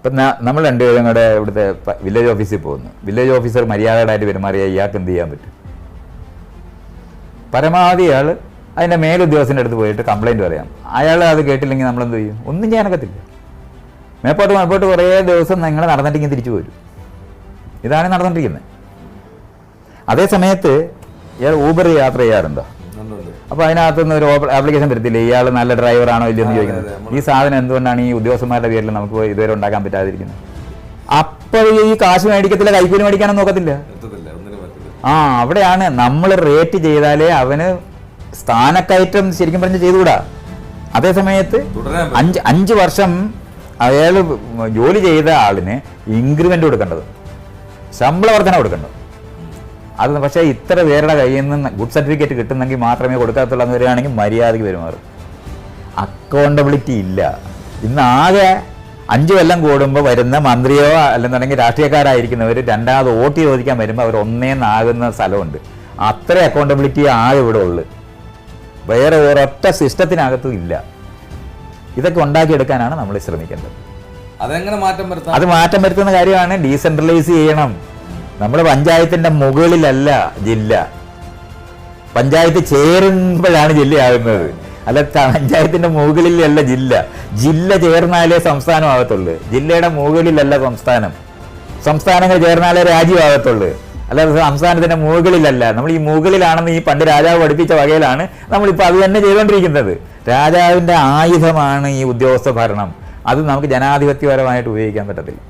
ഇപ്പം നമ്മൾ രണ്ടുപേരും കൂടെ ഇവിടുത്തെ വില്ലേജ് ഓഫീസിൽ പോകുന്നു. വില്ലേജ് ഓഫീസർ മര്യാദയായിട്ട് പെരുമാറിയാൽ ഇയാൾക്ക് എന്ത് ചെയ്യാൻ പറ്റും? പരമാവധി അയാൾ അതിന്റെ മേലുദ്യോഗസ്ഥന്റെ അടുത്ത് പോയിട്ട് കംപ്ലയിന്റ് പറയാം. അയാൾ അത് കേട്ടില്ലെങ്കിൽ നമ്മൾ എന്ത് ചെയ്യും? ഒന്നും ചെയ്യാനൊക്കത്തില്ല മേപ്പോട്ട് മേപ്പോട്ട് കുറേ ദിവസം നിങ്ങൾ നടന്നിട്ടെങ്കിൽ തിരിച്ചു പോരും. ഇതാണ് നടന്നിട്ടിരിക്കുന്നത് അതേ സമയത്ത് ഇയാൾ ഊബർ യാത്ര ചെയ്യാറുണ്ടോ. അപ്പോൾ അതിനകത്തുനിന്ന് ഒരു ആപ്ലിക്കേഷൻ വരത്തില്ല ഇയാൾ നല്ല ഡ്രൈവറാണോ ഇല്ലയോ എന്ന് ചോദിക്കുന്നത്. ഈ സാധനം എന്തുകൊണ്ടാണ് ഈ ഉദ്യോഗസ്ഥന്മാരുടെ പേരിൽ നമുക്ക് ഇതുവരെ ഉണ്ടാക്കാൻ പറ്റാതിരിക്കുന്നത്? അപ്പോൾ ഈ കാശ് മേടിക്കത്തില്ല കൈക്കൂലി മേടിക്കാനും നോക്കത്തില്ല? ആ അവിടെയാണ് നമ്മൾ റേറ്റ് ചെയ്താലേ അവന് സ്ഥാനക്കയറ്റം ശരിക്കും പറഞ്ഞ് ചെയ്തുകൂടാ. അതേ സമയത്ത് അഞ്ച് അഞ്ച് വർഷം അയാൾ ജോലി ചെയ്ത ആളിന് ഇൻക്രിമെന്റ് കൊടുക്കേണ്ടത്. ശമ്പള വർധന കൊടുക്കേണ്ടത്. അത് പക്ഷേ ഇത്ര പേരുടെ കയ്യിൽ നിന്ന് ഗുഡ് സർട്ടിഫിക്കറ്റ് കിട്ടുന്നെങ്കിൽ മാത്രമേ കൊടുക്കാത്തുള്ളൂ എന്ന് വരികയാണെങ്കിൽ മര്യാദയ്ക്ക് പെരുമാറും. അക്കൗണ്ടബിലിറ്റി ഇല്ല. ഇന്ന് ആകെ അഞ്ചു കൊല്ലം കൂടുമ്പോൾ വരുന്ന മന്ത്രിയോ അല്ലെന്നുണ്ടെങ്കിൽ രാഷ്ട്രീയക്കാരായിരിക്കുന്നവർ രണ്ടാമത് വോട്ട് ചോദിക്കാൻ വരുമ്പോൾ അവർ ഒന്നേന്നാകുന്ന സ്ഥലമുണ്ട്. അത്ര അക്കൗണ്ടബിലിറ്റി ആകെ ഇവിടെ ഉള്ളു. വേറെ ഒരൊറ്റ സിസ്റ്റത്തിനകത്തും ഇല്ല. ഇതൊക്കെ ഉണ്ടാക്കിയെടുക്കാനാണ് നമ്മൾ ശ്രമിക്കേണ്ടത്. അതെങ്ങനെ മാറ്റം വരുത്താം? അത് മാറ്റം വരുത്തുന്ന കാര്യമാണ് ഡീസെൻട്രലൈസ് ചെയ്യണം. നമ്മൾ പഞ്ചായത്തിന്റെ മുകളിലല്ല ജില്ല. പഞ്ചായത്ത് ചേരുമ്പോഴാണ് ജില്ലയാകുന്നത് അല്ല പഞ്ചായത്തിന്റെ മുകളിലല്ല ജില്ല. ജില്ല ചേർന്നാലേ സംസ്ഥാനം ആകത്തുള്ളൂ ജില്ലയുടെ മുകളിലല്ല സംസ്ഥാനം. സംസ്ഥാനങ്ങൾ ചേർന്നാലേ രാജ്യമാകത്തുള്ളൂ. അല്ലാതെ സംസ്ഥാനത്തിന്റെ മുകളിലല്ല. നമ്മൾ ഈ മുകളിലാണെന്ന് ഈ പണ്ട് രാജാവ് പഠിപ്പിച്ച വകയിലാണ് നമ്മളിപ്പോൾ അത് തന്നെ ചെയ്തുകൊണ്ടിരിക്കുന്നത് രാജാവിന്റെ ആയുധമാണ് ഈ ഉദ്യോഗസ്ഥ ഭരണം. അത് നമുക്ക് ജനാധിപത്യപരമായിട്ട് ഉപയോഗിക്കാൻ പറ്റത്തില്ല.